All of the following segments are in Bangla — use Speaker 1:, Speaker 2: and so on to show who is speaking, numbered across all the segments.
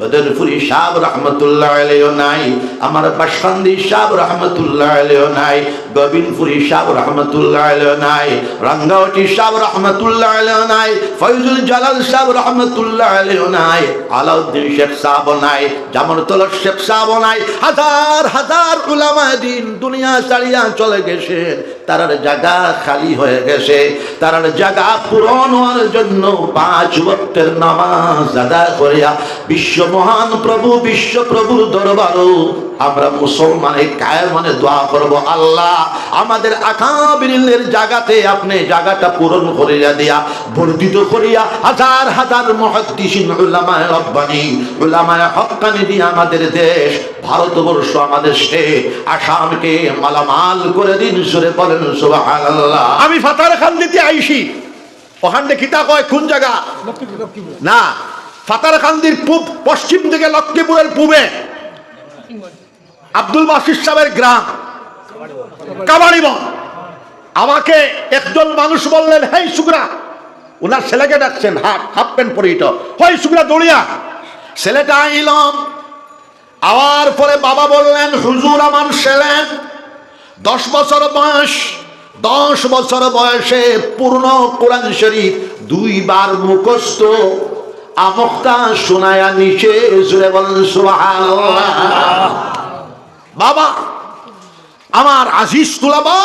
Speaker 1: বদরপুরি সাহ রহমতুল্লাহ আলাইও নাই, আমার বাসকান্দি সাহ রহমতুল্লাহ আলাইও নাই, গোবিন্দপুরি সাহ রহমতুল্লাহ আলাইও নাই রাঙ্গাওটি সাহ রহমতুল্লাহ আলাইও নাই, ফয়জুল জালাল সাহ রহমতুল্লাহ আলাইও নাই, আলাউদ্দিন শেখ সাহ নাই জামরতল শেখ সাহ নাই, হাজার হাজার উলামা দিন দুনিয়া ছাড়িয়া চলে গেছেন। তারার জায়গা খালি হয়ে গেছে। তার জায়গা পূরণ হওয়ার জন্য পাঁচ ভক্তের নামাজ আদায় করিয়া বিশ্ব মহান প্রভু, বিশ্ব প্রভুর দরবারও আমরা মুসলমানে কায়ের মানে দোয়া করব, আল্লাহ, আমাদের আকাবিরের জায়গাতে আপনি জায়গাটা পূরণ করিয়া দিয়া, বর্ধিত করিয়া হাজার হাজার মহাদ্দিসিন উলামায় রব্বানি হক্কানি দিয়ে আমাদের দেশ, ভারতবর্ষ আমাদের সে আসামকে মালামাল করে দিন, সুরে বলেন, সুবহানাল্লাহ।
Speaker 2: আমি ফাতার খান দিতে আইসি। ওখানে কিতা কয়, কোন জায়গা? না, ফাতার খান্দির পূব, পশ্চিম দিকে লক্ষ্মীপুরের পূবে। আব্দুল বাসির সাহেবের গ্রাম। কাবাড়িবন আমাকে একজন মানুষ বললেন, হেই সুগরা। ওনার ছেলেকে ডাকছেন হাফ হাফ প্যান্ট পরিহিত হই সুগরা, দৌড়িয়া। ছেলেটা আইলাম আওয়ার পরে বাবা বললেন, হুজুর আমার ছেলে, দশ বছর বয়স। দশ বছর বয়সে পূর্ণ কোরআন শরীফ দুইবার মুখস্থ। আমকটা শোনায়া নিচে জুড়ে বলেন, সুবহানাল্লাহ। বাবা আমার আজিজ তুলাবা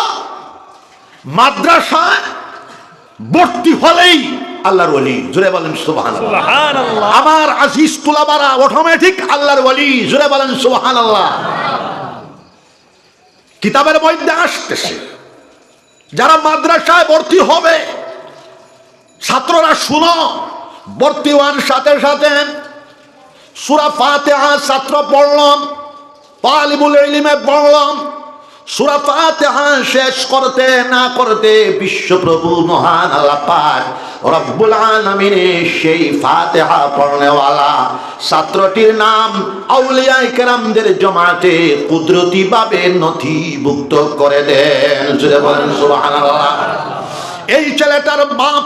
Speaker 2: মাদ্রাসায় ভর্তি হলেই আল্লাহর ওলি। জুড়ে বলেন সুবহানাল্লাহ। আমার আজিজ তুলাবারা অটোমেটিক আল্লাহর ওলি। জুড়ে বলেন সুবহানাল্লাহ। কিতাবের মধ্যে আসতেছে যারা মাদ্রাসায় ভর্তি হবে ছাত্ররা শুনো ভর্তি হওয়ার সাথে সাথে সুরা ফাতেহা ছাত্র পড়লাম। তালিবুল ইলিমে পড়লাম সুরা ফাতেহা শেষ করতে না করতে বিশ্বপ্রভু মহান আল্লাহ পাক রব্বুল আলামিনের সেই ফাতেহা পড়নেওয়ালা। ছাত্রটির নাম আউলিয়া কেরামদের জমাতে কুদরতি ভাবে নথিভুক্ত করে দেন। বলেন সুবহানাল্লাহ। এই ছেলেটার বাপ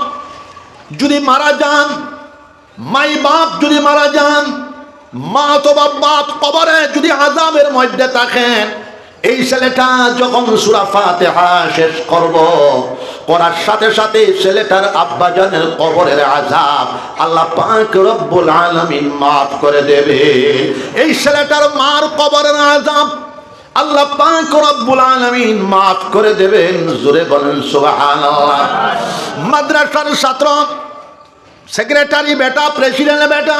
Speaker 2: যদি মারা যান, মাই বাপ যদি মারা যান মা অথবা বাপ কবরে যদি আজাবের মধ্যে থাকেন, এই ছেলেটা যখন সুরা ফাতেহা শেষ করব করার সাথে সাথে ছেলেটার আব্বাজানের কবরের আজাব আল্লাহ পাক রব্বুল আলামিন মাফ করে দেবে। এই ছেলেটার মার কবরের আজাব আল্লাহ পাক রব্বুল আলামিন মাফ করে দেবেন। জোরে বলেন সুবহানাল্লাহ। মাদ্রাসার ছাত্র, সেক্রেটারি বেটা, প্রেসিডেন্ট বেটা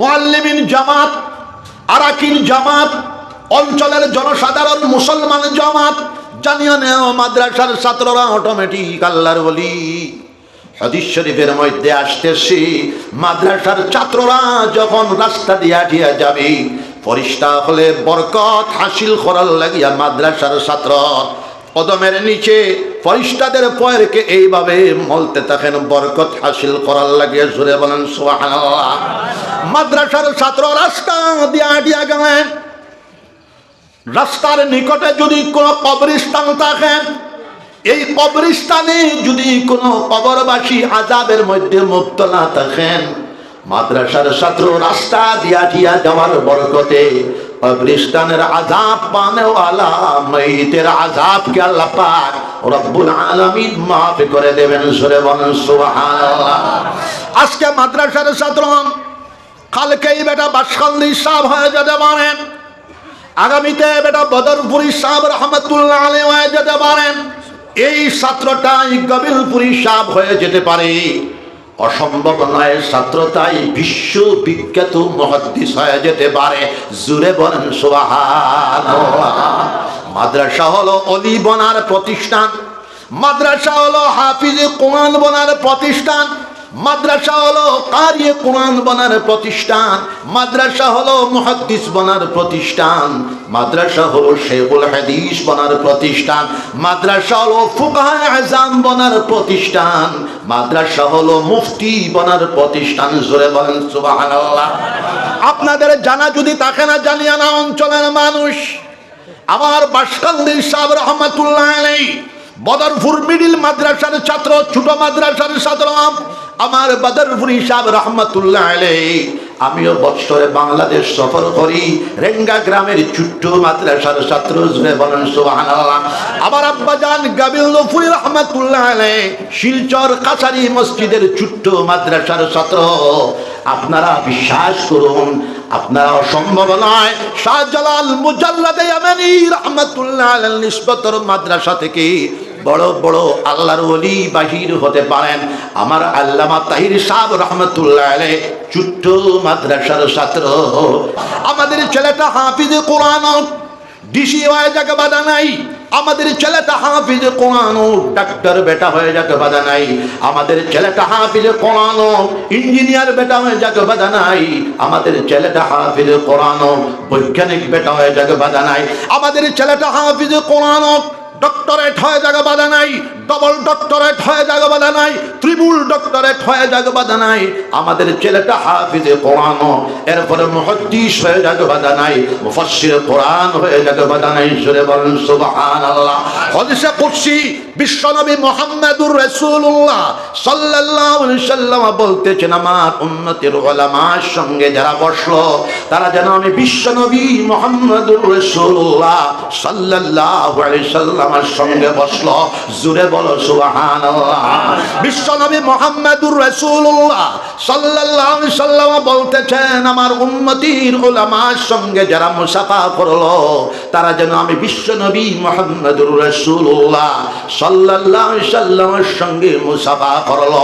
Speaker 2: মোয়াল্লিমিন জামাত, আরাকিন জামাত, অঞ্চলের জনসাধারণ, মুসলমান জামাত, জানিয়ে নেও মাদ্রাসার ছাত্ররা অটোমেটিক আল্লাহর বলি হাদিস শরীফের মধ্যে আসতেছি, মাদ্রাসার ছাত্ররা যখন রাস্তা দিয়া দিয়া যাবে, ফরিস্তা হলে বরকত হাসিল করার লাগিয়া মাদ্রাসার ছাত্র কদমের নিচে ফরিস্তাদের পয়েরকে এইভাবে মলতে থাকেন, বরকত হাসিল করার লাগিয়া জুড়ে বলেন, সুবহানাল্লাহ। মাদ্রাসার ছাত্র রাস্তা দিয়া দিয়া গেলেন রাস্তার নিকটে যদি কোনো কবরস্থান থাকেন এই কবরস্থানে যদি কোনো কবরবাসী আজাবের মধ্যে মুক্ত না থাকেন, মাদ্রাসার ছাত্র রাস্তা দিয়া দিয়া যাওয়ার বরকতে কবরস্থানের আজাব পানেওয়ালা মাইতের আজাবকে আল্লাহ পাক রব্বুল আলামিন মাফ করে দেবেন সুরে বলেন সুবহানাল্লাহ। আজকে মাদ্রাসার ছাত্র কালকেই বেটা বাসকান্দি সাহ হয়ে যেতে পারেন। আগামীতে বেটা বদরপুরি সাহ রহমতুল্লাহ আলী হয়ে যেতে পারেন। এই ছাত্রটাই গবিলপুরি সাহ হয়ে যেতে পারে। অসম্ভব নয় ছাত্রতাই বিশ্ব বিখ্যাত মহাদ্দিস হয়ে যেতে পারে। জুড়ে বলেন মাদ্রাসা হলো অলি বনার প্রতিষ্ঠান। মাদ্রাসা হলো হাফিজ কোরআন বনার প্রতিষ্ঠান। মাদ্রাসা হলো কারিয়ে কোরআন বনার প্রতিষ্ঠান, মাদ্রাসা হলো মুহাদ্দিস বনার প্রতিষ্ঠান, মাদ্রাসা হলো শেখুল হাদিস বনার প্রতিষ্ঠান, মাদ্রাসা হলো ফুকাহ আজাম বনার প্রতিষ্ঠান, মাদ্রাসা হলো মুফতি বনার প্রতিষ্ঠান, জোরে বলেন সুবহানাল্লাহ। আপনাদের জানা যদি থাকে না জানিয়া না অঞ্চলের মানুষ, আমার বাসকান্দির সাহেব রহমতুল্লাহ আলাই বদরপুর মিডিল মাদ্রাসার ছাত্র, ছোট মাদ্রাসার ছাত্র আমার বদরপুর সাহেব রহমতুল্লাহ আলাই
Speaker 1: আমিও বৎসরে বাংলাদেশ সফর করি। রেঙ্গা গ্রামের ছোট্ট মাদ্রাসার ছাত্র বলেন, সুবহানাল্লাহ।
Speaker 2: আমার আব্বা জান গাবিল নফুরি রহমাতুল্লাহ আলাইহি,
Speaker 1: শিলচর কাছারি মসজিদের ছোট্ট মাদ্রাসার ছাত্র। আপনারা বিশ্বাস করুন, আপনারা অসম্ভব নয়।
Speaker 2: শাহজালাল মুজাল্লাদে ইয়ামানি রহমাতুল্লাহ নিসবতর
Speaker 1: মাদ্রাসা থেকে বড় বড় আল্লাহর ওলি বাহির হতে পারেন। আমার আল্লামা তাহির সাহেব রহমতুল্লাহ আলাই ছোট্ট মাদ্রাসার ছাত্র।
Speaker 2: আমাদের ছেলেটা হাফিজ কোরআন। ডিসি হয়ে যাকে বাধা নাই। আমাদের ছেলেটা হাফিজ কোরআন।
Speaker 1: ডাক্তার বেটা হয়ে যাকে বাধা নাই। আমাদের ছেলেটা হাফিজ কোরআন। ইঞ্জিনিয়ার বেটা হয়ে যাকে বাধা নাই। আমাদের ছেলেটা হাফিজ কোরআন। বৈজ্ঞানিক বেটা হয়ে যাকে বাধা নাই।
Speaker 2: আমাদের ছেলেটা হাফিজ কোরআন। ডক্টরেট হয়ে জায়গা বাধা নাই ডবল ডক্টরেট হয়ে জায়গা বাধা নাই ত্রিপুল ডক্টরেট হয়ে জায়গা বাধা নাই।
Speaker 1: আমাদের ছেলেটা হাফিজে কোরআন, এরপরে মুহাদ্দিস হয়ে যাকে বাধা নাই, মুফাসসির কোরআন হয়ে যাকে বাধা নাই সুরে বলেন সুবহানাল্লাহ।
Speaker 2: হদিসে কুরসি, বিশ্বনবী মোহাম্মদুর রাসূলুল্লাহ
Speaker 1: সাল্লাল্লাহু আলাইহি সাল্লাম বলতেছেন, আমার উম্মতের উলামার সঙ্গে যারা বসল, তারা যেন আমি বিশ্বনবী মুহাম্মদুর রাসূলুল্লাহ সাল্লাল্লাহু আলাইহি সাল্লামের সঙ্গে বসল। জুরে বলো, সুবহানাল্লাহ।
Speaker 2: বিশ্বনবী মোহাম্মদুর রাসূলুল্লাহ সাল্লাল্লাহু সাল্লাম বলতেছেন,
Speaker 1: আমার উম্মতির উলামার সঙ্গে যারা মুসাফা করল, তারা যেন আমি বিশ্বনবী মুহাম্মদুর রাসূলুল্লাহ সাল্লাল্লাহু আলাইহি সাল্লামের সঙ্গে মুসাফা করল।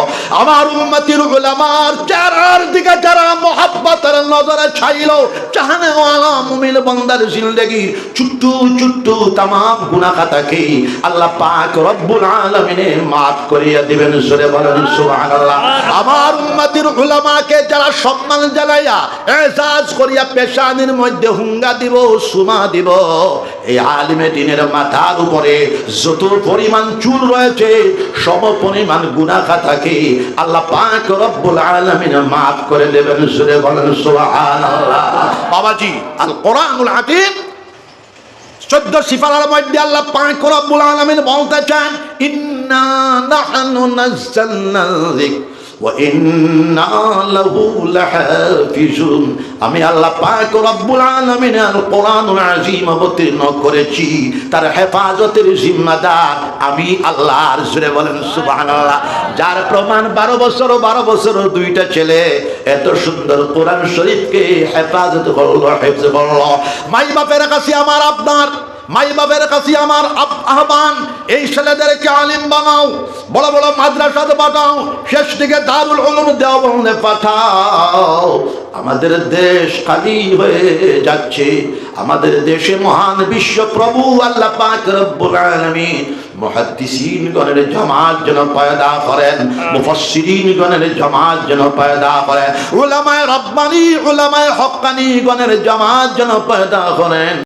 Speaker 2: আমার উম্মতির উলামার চেহারার দিকে যারা মোহাব্বতের নজরে ছাইল
Speaker 1: চাহনে ওয়ালা মুমিন বান্দার জিন্দেগি চুট্টু চুট্টু তামাম গুনাহ খাতাকে আল্লাহ পাক রব্বুল আলামিনে মাফ করিয়া দিবেন, জোরে বলেন সুবহানাল্লাহ।
Speaker 2: আমার উম্মতির উলামাকে যারা সম্মান জানাইয়া এজাজ করিয়া পেশানির মধ্যে হুঙ্গা দিব,
Speaker 1: সুমা দিব, এই আলিমে দিনের মাথার উপরে যত পরিমাণ চুল রয়েছে সম পরিমাণ গুনাহ খাতাকে আল্লাহ পাক রব্বুল আলামিন মাফ করে দেবেন, জোরে বলেন সুবহানাল্লাহ।
Speaker 2: বাবাজি, আল কোরআনুল হাকিম চোদ্দ সিফারার মধ্যে আল্লাহ পাঁচ রব্বুল বলতে চান
Speaker 1: ইন্না নাহানু নাজ্জালনা যিকর আমি আল্লাহ অবতীর্ণ করেছি, তার হেফাজতের জিম্মাদার আমি আল্লাহর। জুড়ে বলেন যার প্রমাণ বারো বছর বারো বছর দুইটা ছেলে, এত সুন্দর কোরআন শরীফকে হেফাজত করল হেফজ করল।
Speaker 2: মাই বাপের কাছে আমার আপনার মাই বাপের কাছে আমার আহ্বান, এই ছেলেদেরকে আলিম বানাও, বড় বড় মাদ্রাসাতে পাঠাও, শেষ দিকে দারুল উলুম দেওবন্দে
Speaker 1: পাঠাও। আমাদের দেশ খালি হয়ে যাচ্ছে, আমাদের দেশে মহান বিশ্ব প্রভু আল্লাহ পাক রব্বুল আলামিন, মুহাদ্দিসিন গণের জামাত যেন পয়দা করেন, মুফাসসিরিন গণের জামাত যেন পয়দা করেন, উলামায়ে রব্বানি, উলামায়ে হক্কানি গণের জামাত যেন পয়দা করেন।